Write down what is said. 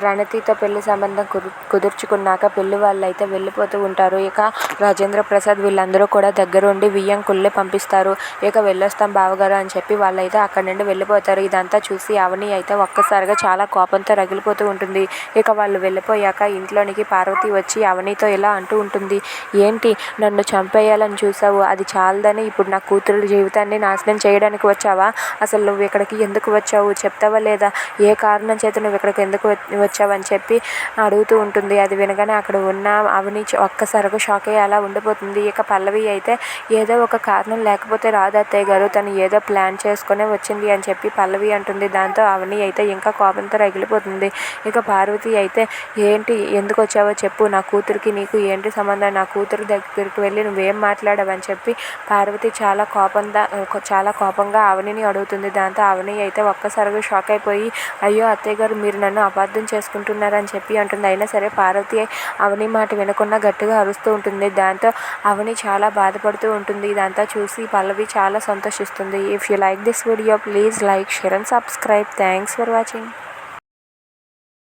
ప్రణతితో పెళ్ళి సంబంధం కుదు కుదుర్చుకున్నాక పెళ్ళి వాళ్ళైతే వెళ్ళిపోతూ ఉంటారు. ఇక రాజేంద్ర ప్రసాద్ వీళ్ళందరూ కూడా దగ్గరుండి బియ్యం కుళ్ళే పంపిస్తారు. ఇక వెళ్ళొస్తాం బావగారు అని చెప్పి వాళ్ళైతే అక్కడి నుండి వెళ్ళిపోతారు. ఇదంతా చూసి అవని అయితే ఒక్కసారిగా చాలా కోపంతో రగిలిపోతూ ఉంటుంది. ఇక వాళ్ళు వెళ్ళిపోయాక ఇంట్లోనికి పార్వతి వచ్చి అవనితో ఇలా అంటూ ఉంటుంది. ఏంటి నన్ను చంపేయాలని చూసావు? అది చాలదని ఇప్పుడు నా కూతురు జీవితాన్ని నాశనం చేయడానికి వచ్చావా? అసలు నువ్వు ఇక్కడికి ఎందుకు వచ్చావు? చెప్తావా లేదా? ఏ కారణం చేత నువ్వు ఇక్కడికి ఎందుకు వచ్చి వచ్చావని చెప్పి అడుగుతూ ఉంటుంది. అది వినగానే అక్కడ ఉన్న అవని ఒక్కసారిగా షాక్ అయ్యి అలా ఉండిపోతుంది. ఇక పల్లవి అయితే ఏదో ఒక కారణం లేకపోతే రాదు అత్తయ్య గారు. తను ఏదో ప్లాన్ చేసుకునే వచ్చింది అని చెప్పి పల్లవి అంటుంది. దాంతో అవని అయితే ఇంకా కోపంతో రగిలిపోతుంది. ఇక పార్వతి అయితే ఏంటి? ఎందుకు వచ్చావో చెప్పు. నా కూతురికి నీకు ఏంటి సంబంధం? నా కూతురు దగ్గరికి వెళ్ళి నువ్వేం మాట్లాడావని చెప్పి పార్వతి చాలా కోపంగా చాలా కోపంగా అవనిని అడుగుతుంది. దాంతో అవని అయితే ఒక్కసారిగా షాక్ అయిపోయి అయ్యో అత్తయ్య గారు మీరు నన్ను అపార్థం చేసుకుంటున్నారని చెప్పి అంటుంది. అయినా సరే పార్వతి అవని మాట వినకుండా గట్టిగా అరుస్తూ ఉంటుంది. దాంతో అవని చాలా బాధపడుతూ ఉంటుంది. ఇదంతా చూసి పల్లవి చాలా సంతోషిస్తుంది. If you like this video please like share and subscribe thanks for watching